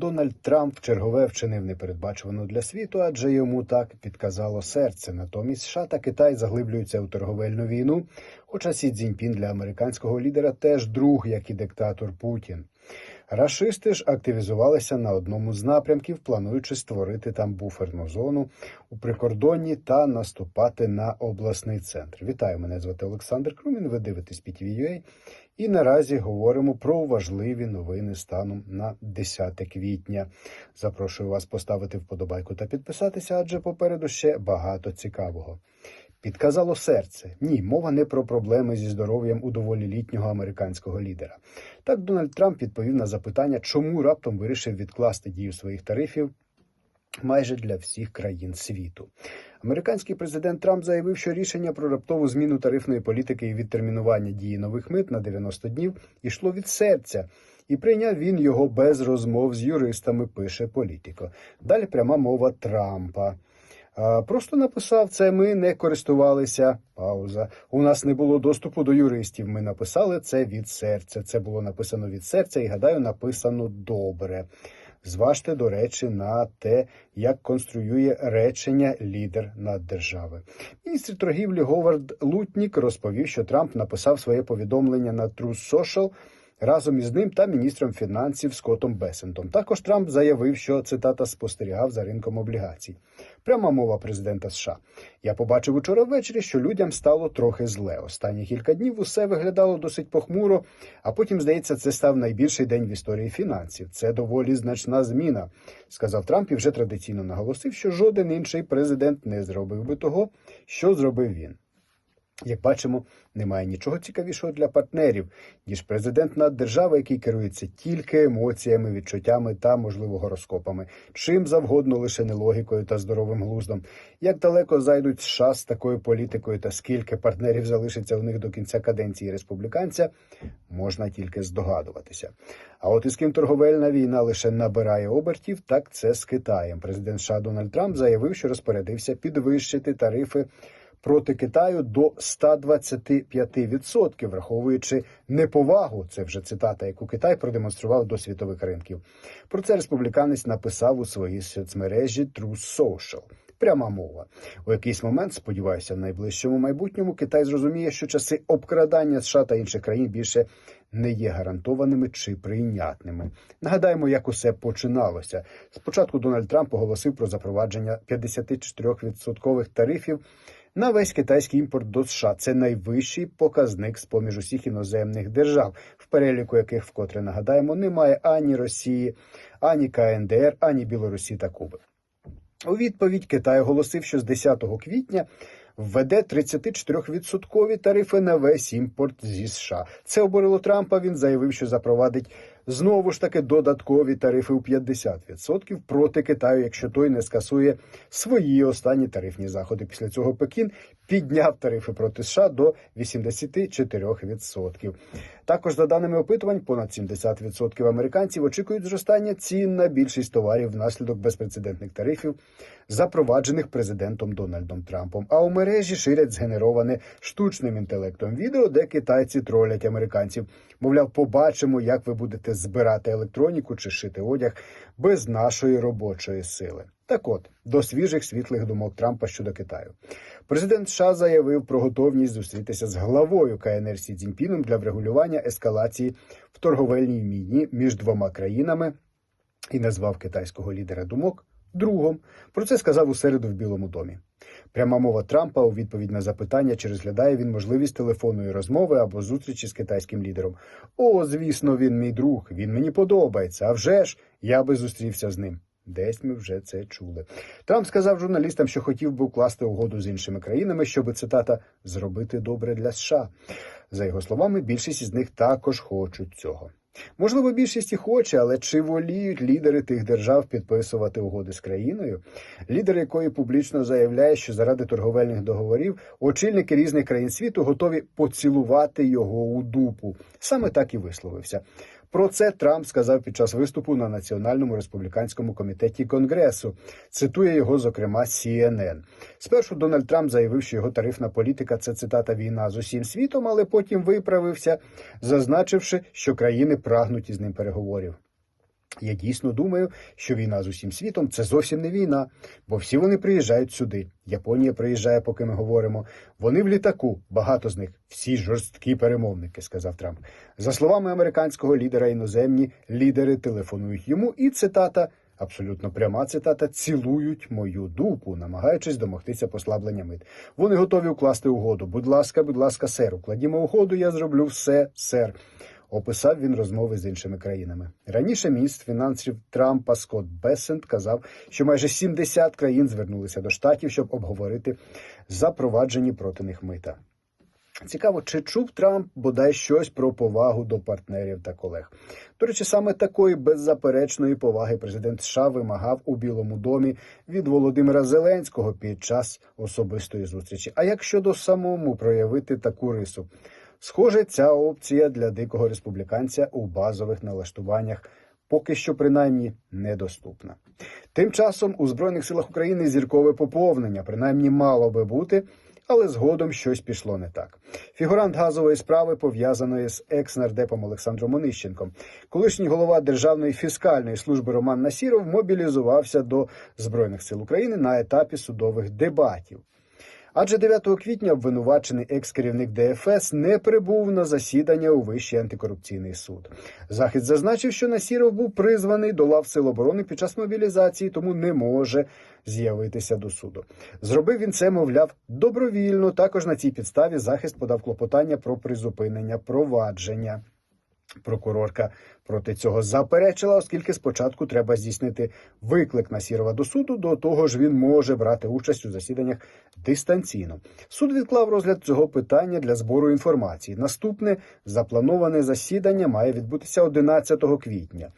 Дональд Трамп чергове вчинив непередбачувану для світу, адже йому так підказало серце. Натомість США та Китай заглиблюються у торговельну війну. Хоча Сі Цзіньпін для американського лідера теж друг, як і диктатор Путін. Рашисти ж активізувалися на одному з напрямків, плануючи створити там буферну зону у прикордонні та наступати на обласний центр. Вітаю, мене звати Олександр Крумін. Ви дивитесь PTV.ua. І наразі говоримо про важливі новини станом на 10 квітня. Запрошую вас поставити вподобайку та підписатися, адже попереду ще багато цікавого. Підказало серце. Ні, мова не про проблеми зі здоров'ям у доволі літнього американського лідера. Так Дональд Трамп відповів на запитання, чому раптом вирішив відкласти дію своїх тарифів майже для всіх країн світу. Американський президент Трамп заявив, що рішення про раптову зміну тарифної політики і відтермінування дії нових мит на 90 днів йшло від серця. І прийняв він його без розмов з юристами, пише політико. Далі пряма мова Трампа. Просто написав це. Ми не користувалися. Пауза. У нас не було доступу до юристів. Ми написали це від серця. Це було написано від серця, і гадаю, написано добре. Зважте, до речі, на те, як конструює речення лідер наддержави. Міністр торгівлі Говард Лутнік розповів, що Трамп написав своє повідомлення на Truth Social разом із ним та міністром фінансів Скоттом Бесентом. Також Трамп заявив, що цитата спостерігав за ринком облігацій. Пряма мова президента США. Я побачив учора ввечері, що людям стало трохи зле. Останні кілька днів усе виглядало досить похмуро, а потім, здається, це став найбільший день в історії фінансів. Це доволі значна зміна, сказав Трамп і вже традиційно наголосив, що жоден інший президент не зробив би того, що зробив він. Як бачимо, немає нічого цікавішого для партнерів, ніж президент наддержави, який керується тільки емоціями, відчуттями та, можливо, гороскопами, чим завгодно лише не логікою та здоровим глуздом. Як далеко зайдуть США з такою політикою та скільки партнерів залишиться у них до кінця каденції республіканця, можна тільки здогадуватися. А от із ким торговельна війна лише набирає обертів, так це з Китаєм. Президент США Дональд Трамп заявив, що розпорядився підвищити тарифи проти Китаю до 125%, враховуючи неповагу. Це вже цитата, яку Китай продемонстрував до світових ринків. Про це республіканець написав у своїй соцмережі True Social. Пряма мова у якийсь момент, сподіваюся, в найближчому майбутньому Китай зрозуміє, що часи обкрадання США та інших країн більше не є гарантованими чи прийнятними. Нагадаємо, як усе починалося. Спочатку Дональд Трамп оголосив про запровадження 54% тарифів на весь китайський імпорт до США. Це найвищий показник з поміж усіх іноземних держав, в переліку яких, вкотре нагадаємо, немає ані Росії, ані КНДР, ані Білорусі та Куби. У відповідь Китай оголосив, що з 10 квітня введе 34% тарифи на весь імпорт зі США. Це обурило Трампа. Він заявив, що запровадить знову ж таки додаткові тарифи у 50% проти Китаю, якщо той не скасує свої останні тарифні заходи. Після цього Пекін підняв тарифи проти США до 84%. Також, за даними опитувань, понад 70% американців очікують зростання цін на більшість товарів внаслідок безпрецедентних тарифів, запроваджених президентом Дональдом Трампом. А у мережі ширять згенероване штучним інтелектом відео, де китайці тролять американців. Мовляв, побачимо, як ви будете збирати електроніку чи шити одяг без нашої робочої сили. Так от до свіжих світлих думок Трампа щодо Китаю. Президент США заявив про готовність зустрітися з главою КНР Сі Цзіньпіном для врегулювання ескалації в торговельній війні між двома країнами і назвав китайського лідера думок другом. Про це сказав у середу в Білому домі. Пряма мова Трампа у відповідь на запитання, чи розглядає він можливість телефонної розмови або зустрічі з китайським лідером. О, звісно, він мій друг. Він мені подобається. А вже ж я би зустрівся з ним. Десь ми вже це чули. Трамп сказав журналістам, що хотів би укласти угоду з іншими країнами, щоб цитата зробити добре для США. За його словами, більшість із них також хочуть цього. Можливо, більшість і хоче, але чи воліють лідери тих держав підписувати угоди з країною, лідер якої публічно заявляє, що заради торговельних договорів очільники різних країн світу готові поцілувати його у дупу. Саме так і висловився. Про це Трамп сказав під час виступу на національному республіканському комітеті Конгресу. Цитує його, зокрема, CNN. Спершу Дональд Трамп заявив, що його тарифна політика це цитата війна з усім світом, але потім виправився, зазначивши, що країни прагнуть із ним переговорів. Я дійсно думаю, що війна з усім світом це зовсім не війна, бо всі вони приїжджають сюди. Японія приїжджає, поки ми говоримо. Вони в літаку, багато з них, всі жорсткі перемовники, сказав Трамп. За словами американського лідера, іноземні лідери телефонують йому, і цитата. Абсолютно пряма цитата цілують мою дупу, намагаючись домогтися послаблення мит. Вони готові укласти угоду. Будь ласка, будь ласка, сер, укладімо угоду. Я зроблю все, сер. Описав він розмови з іншими країнами. Раніше міністр фінансів Трампа Скотт Бесент казав, що майже 70 країн звернулися до штатів, щоб обговорити запроваджені проти них мита. Цікаво, чи чув Трамп бодай щось про повагу до партнерів та колег. До речі, саме такої беззаперечної поваги президент США вимагав у Білому домі від Володимира Зеленського під час особистої зустрічі. А як щодо самому проявити таку рису? Схоже, ця опція для дикого республіканця у базових налаштуваннях поки що принаймні недоступна. Тим часом у Збройних силах України зіркове поповнення, принаймні мало би бути. Але згодом щось пішло не так. Фігурант газової справи пов'язаної з екс-нардепом Олександром Онищенком. Колишній голова Державної фіскальної служби Роман Насіров мобілізувався до Збройних сил України на етапі судових дебатів. Адже 9 квітня обвинувачений екс-керівник ДФС не прибув на засідання у Вищий антикорупційний суд. Захід зазначив, що Насіров був призваний до лав Сил оборони під час мобілізації, тому не може з'явитися до суду. Зробив він це, мовляв, добровільно. Також на цій підставі захист подав клопотання про призупинення провадження. Прокурорка проти цього заперечила, оскільки спочатку треба здійснити виклик Насірова до суду. До того ж, він може брати участь у засіданнях дистанційно. Суд відклав розгляд цього питання для збору інформації. Наступне заплановане засідання має відбутися 11 квітня.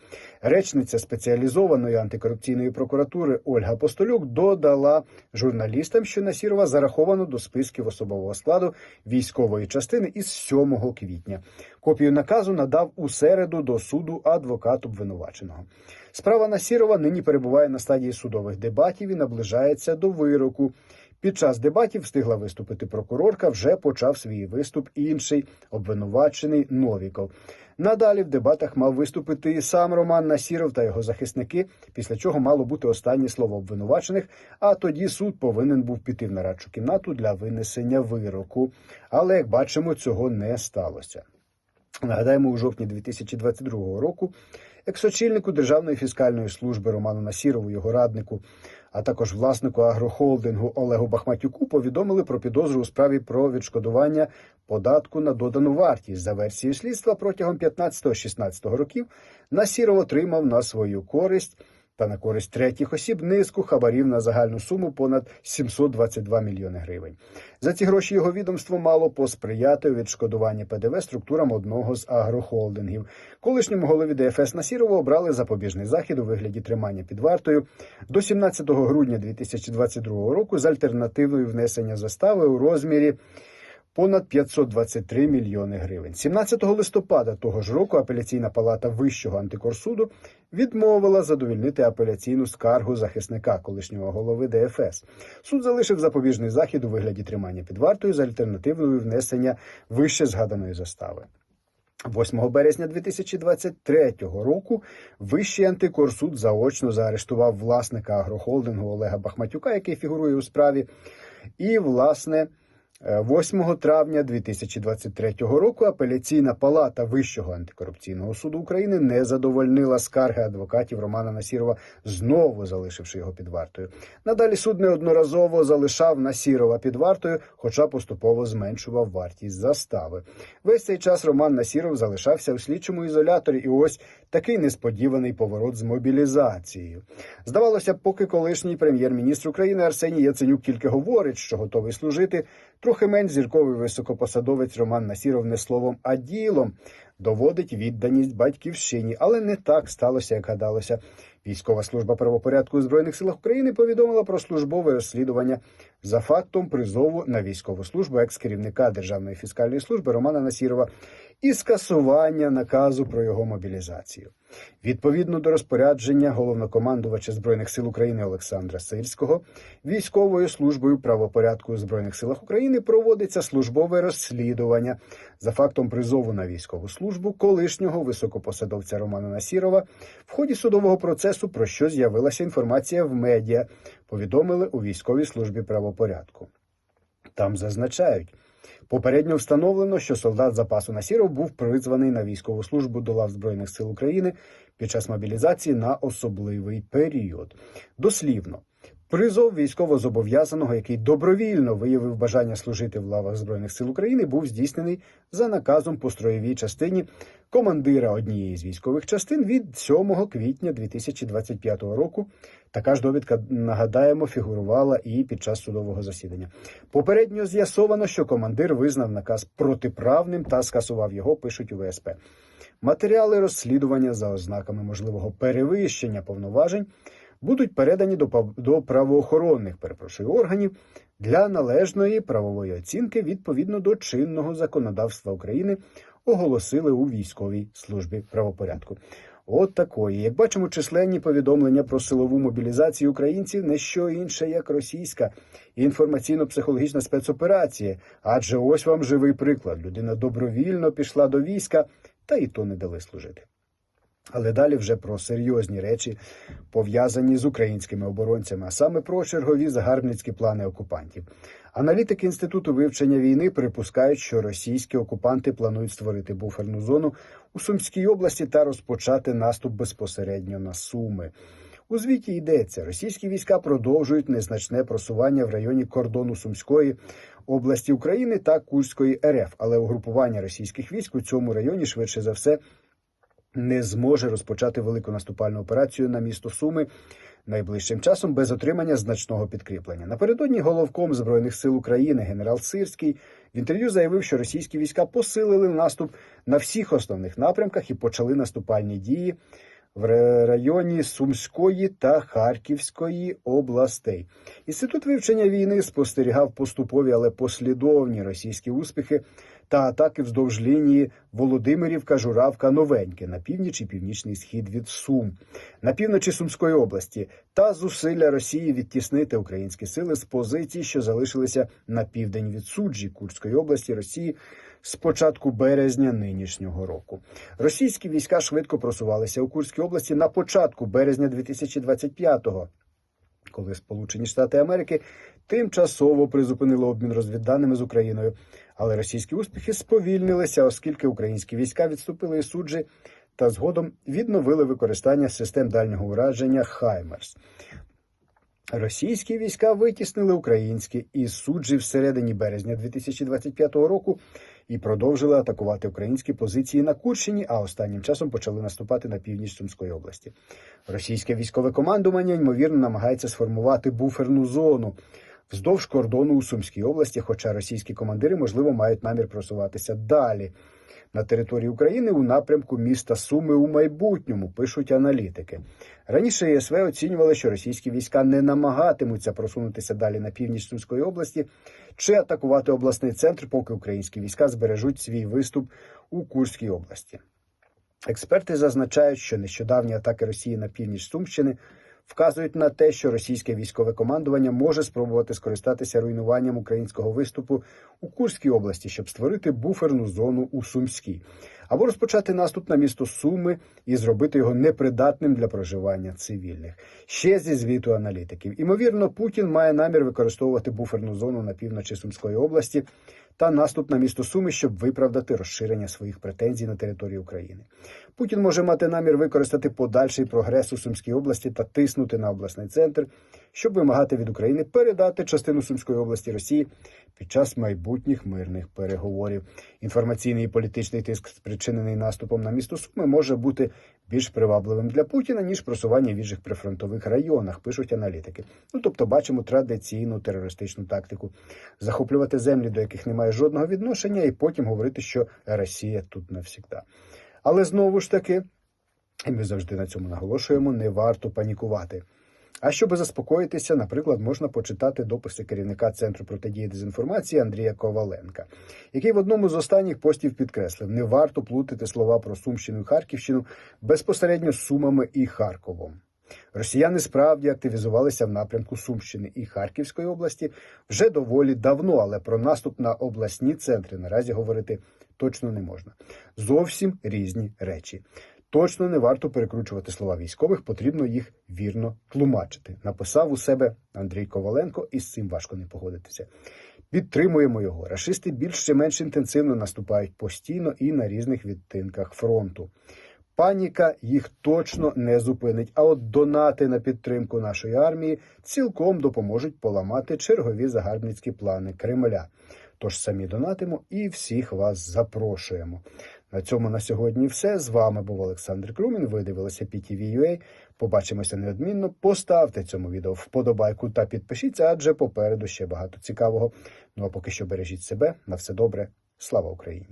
Речниця спеціалізованої антикорупційної прокуратури Ольга Постолюк додала журналістам, що Насірова зараховано до списків особового складу військової частини із 7 квітня. Копію наказу надав у середу до суду адвокат обвинуваченого. Справа Насірова нині перебуває на стадії судових дебатів і наближається до вироку. Під час дебатів встигла виступити прокурорка. Вже почав свій виступ інший обвинувачений Новіков. Надалі в дебатах мав виступити і сам Роман Насіров та його захисники, після чого мало бути останнє слово обвинувачених. А тоді суд повинен був піти в нарадчу кімнату для винесення вироку. Але як бачимо, цього не сталося. Нагадаємо, у жовтні 2022 року ексочільнику Державної фіскальної служби Роману Насірову, його раднику, а також власнику агрохолдингу Олегу Бахматюку повідомили про підозру у справі про відшкодування податку на додану вартість. За версією слідства протягом 15-16 років Насіров отримав на свою користь. Та на користь третіх осіб низку хабарів на загальну суму понад 722 мільйони гривень. За ці гроші його відомство мало посприяти відшкодуванні ПДВ структурам одного з агрохолдингів. Колишньому голові ДФС Насірову обрали запобіжний захід у вигляді тримання під вартою до 17 грудня 2022 року з альтернативою внесення застави у розмірі. Понад 523 мільйони гривень. 17 листопада того ж року апеляційна палата Вищого антикорсуду відмовила задовільнити апеляційну скаргу захисника колишнього голови ДФС. Суд залишив запобіжний захід у вигляді тримання під вартою з альтернативною внесення вище згаданої застави. 8 березня 2023 року Вищий антикорсуд заочно заарештував власника агрохолдингу Олега Бахматюка, який фігурує у справі, і власне. 8 травня 2023 року апеляційна палата Вищого антикорупційного суду України не задовольнила скарги адвокатів Романа Насірова, знову залишивши його під вартою. Надалі суд неодноразово залишав Насірова під вартою, хоча поступово зменшував вартість застави. Весь цей час Роман Насіров залишався у слідчому ізоляторі, і ось такий несподіваний поворот з мобілізацією. Здавалося, поки колишній прем'єр-міністр України Арсеній Яценюк тільки говорить, що готовий служити. Трохи менш зірковий високопосадовець Роман Насіров не словом, а ділом доводить відданість батьківщині, але не так сталося, як гадалося. Військова служба правопорядку у збройних силах України повідомила про службове розслідування за фактом призову на військову службу екс-керівника Державної фіскальної служби Романа Насірова і скасування наказу про його мобілізацію. Відповідно до розпорядження головнокомандувача збройних сил України Олександра Сирського, військовою службою правопорядку у збройних силах України проводиться службове розслідування за фактом призову на військову службу колишнього високопосадовця Романа Насірова в ході судового процесу, про що з'явилася інформація в медіа, повідомили у військовій службі правопорядку. Там зазначають. Попередньо встановлено, що солдат запасу Насіров був призваний на військову службу до лав Збройних сил України під час мобілізації на особливий період. Дослівно, призов військовозобов'язаного, який добровільно виявив бажання служити в лавах Збройних сил України, був здійснений за наказом по строєвій частині командира однієї з військових частин від 7 квітня 2025 року. Така ж довідка нагадаємо фігурувала і під час судового засідання. Попередньо з'ясовано, що командир визнав наказ протиправним та скасував його. Пишуть у ВСП. Матеріали розслідування за ознаками можливого перевищення повноважень будуть передані до, до правоохоронних перепрошую органів для належної правової оцінки відповідно до чинного законодавства України, оголосили у військовій службі правопорядку. От такої, як бачимо, численні повідомлення про силову мобілізацію українців не що інше, як російська інформаційно-психологічна спецоперація. Адже ось вам живий приклад: людина добровільно пішла до війська, та і то не дали служити. Але далі вже про серйозні речі, пов'язані з українськими оборонцями, а саме про чергові загарбницькі плани окупантів. Аналітики інституту вивчення війни припускають, що російські окупанти планують створити буферну зону у Сумській області та розпочати наступ безпосередньо на Суми. У звіті йдеться, російські війська продовжують незначне просування в районі кордону Сумської області України та Курської РФ, але угрупування російських військ у цьому районі швидше за все не зможе розпочати велику наступальну операцію на місто Суми найближчим часом без отримання значного підкріплення. Напередодні головком збройних сил України генерал Сирський в інтерв'ю заявив, що російські війська посилили наступ на всіх основних напрямках і почали наступальні дії в районі Сумської та Харківської областей. Інститут вивчення війни спостерігав поступові, але послідовні російські успіхи та атаки вздовж лінії Володимирівка, Журавка, Новеньке на північ і північний схід від Сум, на півночі Сумської області. Та зусилля Росії відтіснити українські сили з позицій, що залишилися на південь від суджі Курської області Росії з початку березня нинішнього року. Російські війська швидко просувалися у Курській області на початку березня 2025-го коли Сполучені Штати Америки тимчасово призупинили обмін розвідданими з Україною. Але російські успіхи сповільнилися, оскільки українські війська відступили із суджі та згодом відновили використання систем дальнього ураження Хаймерс. Російські війська витіснили українські із суджі всередині березня 2025 року і продовжили атакувати українські позиції на Курщині, а останнім часом почали наступати на північ Сумської області. Російське військове командування ймовірно намагається сформувати буферну зону вздовж кордону у Сумській області, хоча російські командири, можливо, мають намір просуватися далі на території України у напрямку міста Суми у майбутньому, пишуть аналітики. Раніше ЄСВ оцінювали, що російські війська не намагатимуться просунутися далі на північ Сумської області чи атакувати обласний центр, поки українські війська збережуть свій виступ у Курській області. Експерти зазначають, що нещодавні атаки Росії на північ Сумщини вказують на те, що російське військове командування може спробувати скористатися руйнуванням українського виступу у Курській області, щоб створити буферну зону у Сумській, або розпочати наступ на місто Суми і зробити його непридатним для проживання цивільних. Ще зі звіту аналітиків. Імовірно, Путін має намір використовувати буферну зону на півночі Сумської області та наступ на місто Суми, щоб виправдати розширення своїх претензій на території України. Путін може мати намір використати подальший прогрес у Сумській області та тиснути на обласний центр, щоб вимагати від України передати частину Сумської області Росії під час майбутніх мирних переговорів. Інформаційний і політичний тиск, спричинений наступом на місто Суми, може бути більш привабливим для Путіна ніж просування віжих прифронтових районах, пишуть аналітики. Ну тобто, бачимо традиційну терористичну тактику захоплювати землі, до яких немає жодного відношення, і потім говорити, що Росія тут навсігда. Але знову ж таки, і ми завжди на цьому наголошуємо, не варто панікувати. А щоб заспокоїтися, наприклад, можна почитати дописи керівника Центру протидії дезінформації Андрія Коваленка, який в одному з останніх постів підкреслив: не варто плутати слова про Сумщину і Харківщину безпосередньо з Сумами і Харковом. Росіяни справді активізувалися в напрямку Сумщини і Харківської області вже доволі давно, але про наступ на обласні центри наразі говорити точно не можна. Зовсім різні речі. Точно не варто перекручувати слова військових, потрібно їх вірно тлумачити. Написав у себе Андрій Коваленко, і з цим важко не погодитися. Підтримуємо його. Рашисти більш чи менш інтенсивно наступають постійно і на різних відтинках фронту. Паніка їх точно не зупинить. А от донати на підтримку нашої армії цілком допоможуть поламати чергові загарбницькі плани Кремля. Тож самі донатимо і всіх вас запрошуємо. На цьому на сьогодні все. З вами був Олександр Крумін. Ви дивилися PTV.ua. Побачимося неодмінно. Поставте цьому відео вподобайку та підпишіться, адже попереду ще багато цікавого. Ну а поки що бережіть себе. На все добре. Слава Україні!